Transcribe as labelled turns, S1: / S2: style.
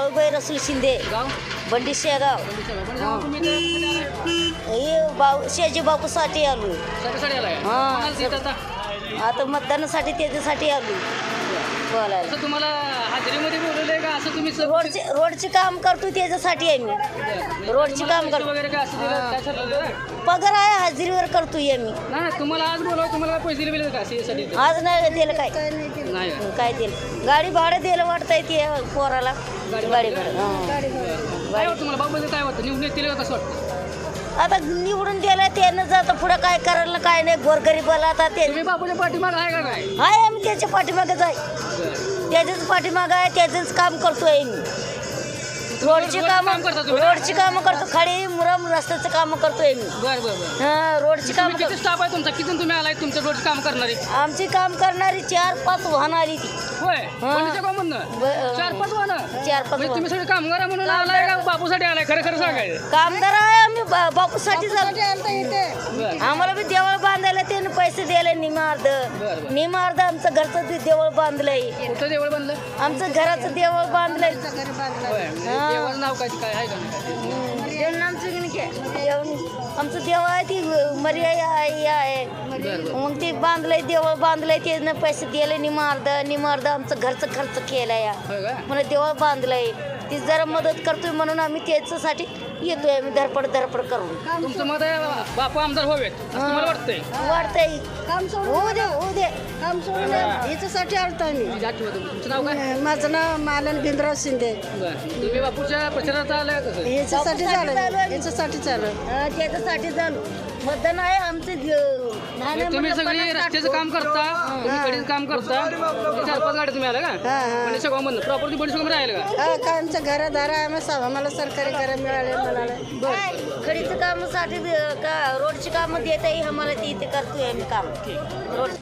S1: बाळूबाई रसूल शिंदे
S2: गाव
S1: बंडी शेगाव
S2: तुम्ही इथं
S1: हे बाऊ शेजी बापूसाठी आलो
S2: आलाय.
S1: हा.
S2: कोणाला आता
S1: आता मतदानासाठी त्याच्यासाठी आलो. बोलायला.
S2: असं तुम्हाला हाजरीमध्ये बोलवलंय का? असं तुम्ही सर-
S1: रोडचे रोडचे काम करतो त्याच्यासाठी आहे मी. रोडची काम करतो.
S2: वगैरे काय असं दिलं? काय ठरवलं का?
S1: पगार आहे हाजरीवर करतोय मी
S2: नाही नाही, तुम्हाला आज बोलवा तुम्हाला काय पैसे दिले का
S1: आज नाही दिलं काय.
S2: नाही का?
S1: काय दिलं? गाडी भाडं दिलं वाटतंय ते पोराला. गाडी भाडं हां.
S2: काय वाटतं तुम्हाला? बाबा काय वाटतं? निवडून येतील का वाटतं?
S1: आता निवडून दिलं त्यानं जातं पुढं काय करायला काय नाही गोरगरीबाला आता ते
S2: तुम्ही बापूच्या पाठीमाग आहे का
S1: आहे आम्ही त्याच्या पाठीमागेच आहे. त्याच्याच पाठीमागं आहे त्याचंच काम करतोय मी रोडची काम
S2: काम करता तुम्ही?
S1: रोडची कामं करतो खाली मुरम रस्त्याचं काम करतोय मी
S2: बरं बरं बरं.
S1: हा रोडची काम
S2: किती स्टाफ आहे तुमचा? किती तुम्ही आलाय तुमच्या रोज काम करणारी?
S1: आमची काम करणारी चार पाच वाहन आली ती.
S2: होय. कोणत्या गावामधनं
S1: ब-
S2: चार पाच वाहनं
S1: चार पाच
S2: म्हणजे
S1: वाहन.
S2: तुम्ही सगळे कामगार म्हणून आलाय का? बापूसाठी आलाय? खरं खरं सांगायचं
S1: कामगार आहे आम्ही बा- बापूसाठी
S2: बरं.
S1: आम्हाला बी देवळ बांधायला त्याने पैसे द्यायला निमार्द
S2: बरं.
S1: निमार्द आमचं घरचं ते देवळ बांधलंय.
S2: कुठं देवळ बनलं
S1: आमचं घराचं देवळ बांधलंय.
S2: होय म्हणजे देवाचं नाव काय? काय आहे का नाही?
S1: देव आमचं की नाही काय? देव- आमचं देव आहे ती मर्यादा आहे मग ते बांधलंय देवळ बांधलंय त्यानं पैसे दिले निमार्द निमार्द आमचं घरचं खर्च केलाय मला देवळ बांधलंय. ती जरा मदत करतोय म्हणून आम्ही त्याच्यासाठी येतोय. आम्ही धडपड धडपड करून.
S2: तुमचं मत आहे बापू आमदार व्हावेत. असं तुम्हाला वाटतंय?
S1: वाटतंय.
S3: काम सोडून
S1: होऊ दे होऊ दे.
S3: काम सोडून याच्यासाठी आलतो आम्ही.
S2: तुम्ही जात ठेवा तुमचं नाव काय?
S3: माझं नाव मालन भिमराव शिंदे.
S2: बरं. तुम्ही बापूच्या प्रचारात आलाय कसं
S3: याच्यासाठी झालं.
S1: चालू.
S3: याच्यासाठी चालू
S1: हा, त्याच्यासाठी झालो. मतदान आहे आमचं.
S2: तुम्ही
S1: म्हणलं
S2: सगळी रस्त्याचं. काम करता तुम्ही कडीचं काम करता हे चार पाच गाड्या तुम्ही आल्या का?
S3: हा हा.
S2: म्हणजे सगळं प्रॉपर्टी बडी सगळं राहिलं का?
S3: हा काय आमचं घरदार आहे आम्ही सा- आम्हाला सरकारी घर मिळाले म्हणाले.
S1: काय? खडीचं कामासाठी का रोडची कामं देत आहे आम्हाला ती इथे करतोय आम्ही काम. रोड